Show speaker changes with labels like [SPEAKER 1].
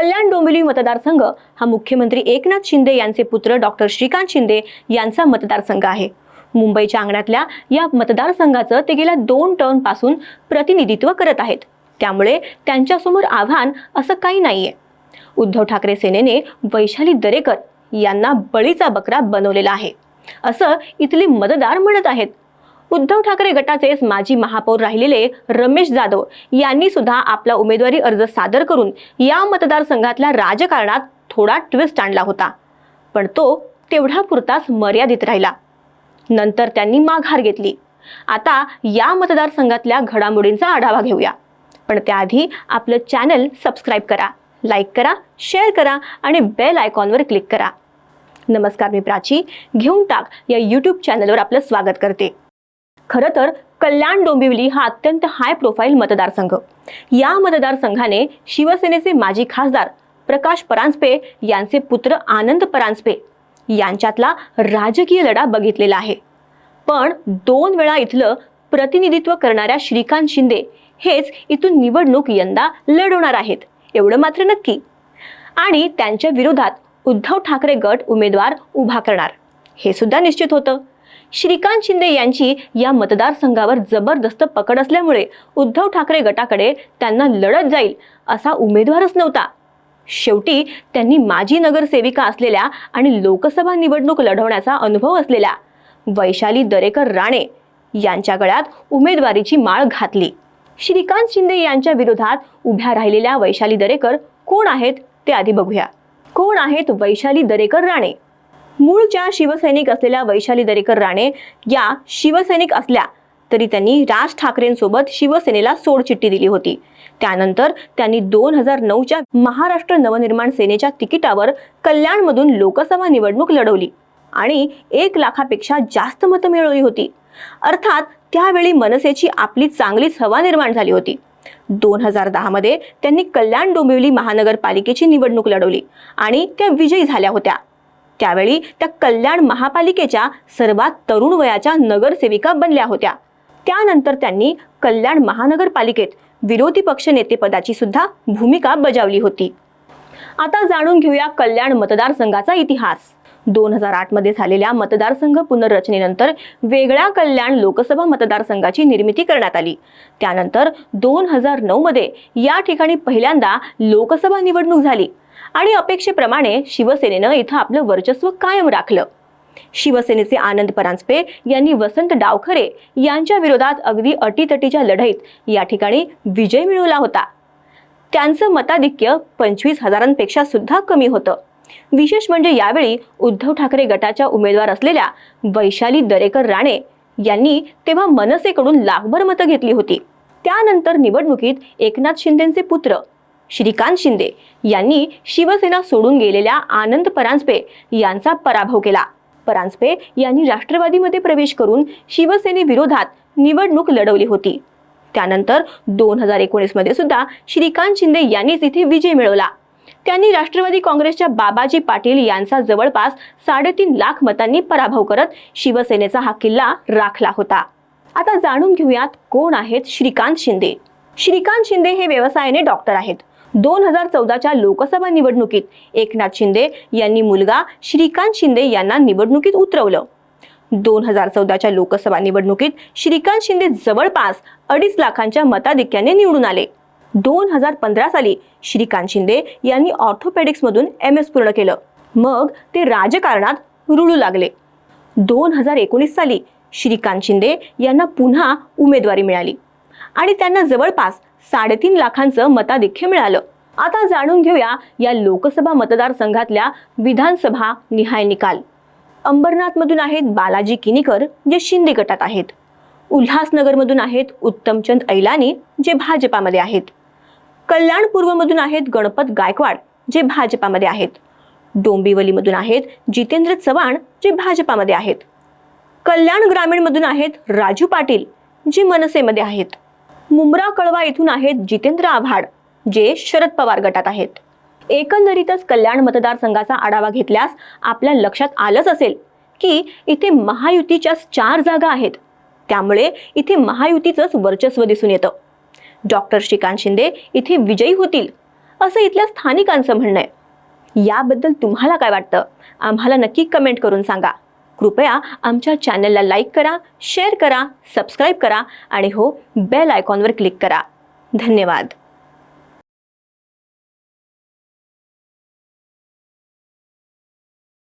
[SPEAKER 1] कल्याण डोंबिवली मतदारसंघ हा मुख्यमंत्री एकनाथ शिंदे यांचे पुत्र डॉक्टर श्रीकांत शिंदे यांचा मतदारसंघ आहे. मुंबईच्या अंगणातल्या या मतदारसंघाचं ते गेल्या दोन टर्नपासून प्रतिनिधित्व करत आहेत. त्यामुळे त्यांच्यासमोर आव्हान असं काही नाहीये. उद्धव ठाकरे सेनेने वैशाली दरेकर यांना बळीचा बकरा बनवलेला आहे. असं इथले मतदार म्हणत आहेत. उद्धव ठाकरे गटाचे माजी महापौर राहिलेले रमेश जाधव यांनी सुद्धा आपला उमेदवारी अर्ज सादर करून या मतदारसंघातल्या राजकारणात थोडा ट्विस्ट आणला होता. पण तो तेवढा पुरताच मर्यादित राहिला. नंतर त्यांनी माघार घेतली. आता या मतदारसंघातल्या घडामोडींचा आढावा घेऊया. पण त्याआधी आपलं चॅनल सबस्क्राईब करा लाईक करा शेअर करा आणि बेल आयकॉनवर क्लिक करा. नमस्कार मी प्राची. घेऊन टाक या यूट्यूब चॅनलवर आपलं स्वागत करते. खरं तर कल्याण डोंबिवली हा अत्यंत हाय प्रोफाईल मतदारसंघ. या मतदारसंघाने शिवसेनेचे माजी खासदार प्रकाश परांजपे यांचे पुत्र आनंद परांजपे यांच्यातला राजकीय लढा बघितलेला आहे. पण दोन वेळा इथलं प्रतिनिधित्व करणाऱ्या श्रीकांत शिंदे हेच इथून निवडणूक यंदा लढवणार आहेत. एवढं मात्र नक्की. आणि त्यांच्या विरोधात उद्धव ठाकरे गट उमेदवार उभा करणार. हे सुद्धा निश्चित होतं. श्रीकांत शिंदे यांची या मतदारसंघावर जबरदस्त पकड असल्यामुळे उद्धव ठाकरे गटाकडे त्यांना लढत जाईल असा उमेदवारच नव्हता. शेवटी त्यांनी माजी नगरसेविका असलेल्या आणि लोकसभा निवडणूक लढवण्याचा अनुभव असलेल्या वैशाली दरेकर राणे यांच्या गळ्यात उमेदवारीची माळ घातली. श्रीकांत शिंदे यांच्या विरोधात उभ्या राहिलेल्या वैशाली दरेकर कोण आहेत ते आधी बघूया. कोण आहेत वैशाली दरेकर राणे? मूळच्या शिवसैनिक असलेल्या वैशाली दरेकर राणे या शिवसैनिक असल्या तरी त्यांनी राज ठाकरेंसोबत शिवसेनेला सोडचिठ्ठी दिली होती. त्यानंतर त्यांनी दोन हजार नऊच्या महाराष्ट्र नवनिर्माण सेनेच्या तिकिटावर कल्याणमधून लोकसभा निवडणूक लढवली आणि एक लाखापेक्षा जास्त मतं मिळवली होती. अर्थात त्यावेळी मनसेची आपली चांगलीच हवा निर्माण झाली होती. दोन हजार दहामध्ये त्यांनी कल्याण डोंबिवली महानगरपालिकेची निवडणूक लढवली आणि त्या विजयी झाल्या होत्या. त्यावेळी त्या कल्याण महापालिकेच्या सर्वात तरुण वयाच्या नगरसेविका बनल्या होत्या. त्यानंतर त्यांनी कल्याण महानगरपालिकेत विरोधी पक्ष नेतेपदाची सुद्धा भूमिका बजावली होती. आता जाणून घेऊया कल्याण मतदारसंघाचा इतिहास. दोन हजार आठमध्ये झालेल्या मतदारसंघ पुनर्रचनेनंतर वेगळ्या कल्याण लोकसभा मतदारसंघाची निर्मिती करण्यात आली. त्यानंतर दोन हजार नऊ मध्ये या ठिकाणी पहिल्यांदा लोकसभा निवडणूक झाली. आणि अपेक्षेप्रमाणे शिवसेनेनं इथं आपलं वर्चस्व कायम राखलं. शिवसेनेचे आनंद परांजपे यांनी वसंत डावखरे यांच्या विरोधात अगदी अटीतटीच्या लढाईत या ठिकाणी विजय मिळवला होता. त्यांचं मताधिक्य पंचवीस हजारांपेक्षा सुद्धा कमी होतं. विशेष म्हणजे यावेळी उद्धव ठाकरे गटाच्या उमेदवार असलेल्या वैशाली दरेकर राणे यांनी तेव्हा मनसेकडून लाखभर मतं घेतली होती. त्यानंतर निवडणुकीत एकनाथ शिंदेचे पुत्र श्रीकांत शिंदे यांनी शिवसेना सोडून गेलेल्या आनंद परांजपे यांचा पराभव केला. परांजपे यांनी राष्ट्रवादीमध्ये प्रवेश करून शिवसेनेविरोधात निवडणूक लढवली होती. त्यानंतर दोन हजार एकोणीसमध्ये सुद्धा श्रीकांत शिंदे यांनीच इथे विजय मिळवला. त्यांनी राष्ट्रवादी काँग्रेसच्या बाबाजी पाटील यांचा जवळपास साडेतीन लाख मतांनी पराभव करत शिवसेनेचा हा किल्ला राखला होता. आता जाणून घेऊयात कोण आहेत श्रीकांत शिंदे. श्रीकांत शिंदे हे व्यवसायाने डॉक्टर आहेत. दोन हजार चौदाच्या लोकसभा निवडणुकीत एकनाथ शिंदे यांनी मुलगा श्रीकांत शिंदे यांना निवडणुकीत उतरवलं. दोन हजार चौदाच्या लोकसभा निवडणुकीत श्रीकांत शिंदे जवळपास अडीच लाखांच्या मताधिक्याने निवडून आले. दोन हजार पंधरा साली श्रीकांत शिंदे यांनी ऑर्थोपेडिक्समधून एम एस पूर्ण केलं. मग ते राजकारणात रुळू लागले. दोन हजार एकोणीस साली श्रीकांत शिंदे यांना पुन्हा उमेदवारी मिळाली. आणि त्यांना जवळपास साडेतीन लाखांचं मताधिक्य मिळालं. आता जाणून घेऊया या लोकसभा मतदारसंघातल्या विधानसभा निहाय निकाल. अंबरनाथमधून आहेत बालाजी किनीकर जे शिंदे गटात आहेत. उल्हासनगरमधून आहेत उत्तमचंद ऐलानी जे भाजपामध्ये आहेत. कल्याण पूर्वमधून आहेत गणपत गायकवाड जे भाजपामध्ये आहेत. डोंबिवलीमधून आहेत जितेंद्र चव्हाण जे भाजपामध्ये आहेत. कल्याण ग्रामीणमधून आहेत राजू पाटील जे मनसेमध्ये आहेत. मुंब्रा कळवा इथून आहेत जितेंद्र आव्हाड जे शरद पवार गटात आहेत. एकंदरीतच कल्याण मतदारसंघाचा आढावा घेतल्यास आपल्या लक्षात आलंच असेल की इथे महायुतीच्या चार जागा आहेत. त्यामुळे इथे महायुतीचंच वर्चस्व दिसून येतं. डॉक्टर श्रीकांत शिंदे इथे विजयी होतील असं इथल्या स्थानिकांचं म्हणणं आहे. याबद्दल तुम्हाला काय वाटतं? आम्हाला नक्की कमेंट करून सांगा. कृपया आमच्या चॅनलला लाईक करा शेअर करा सबस्क्राईब करा आणि हो बेल आयकॉनवर क्लिक करा. धन्यवाद.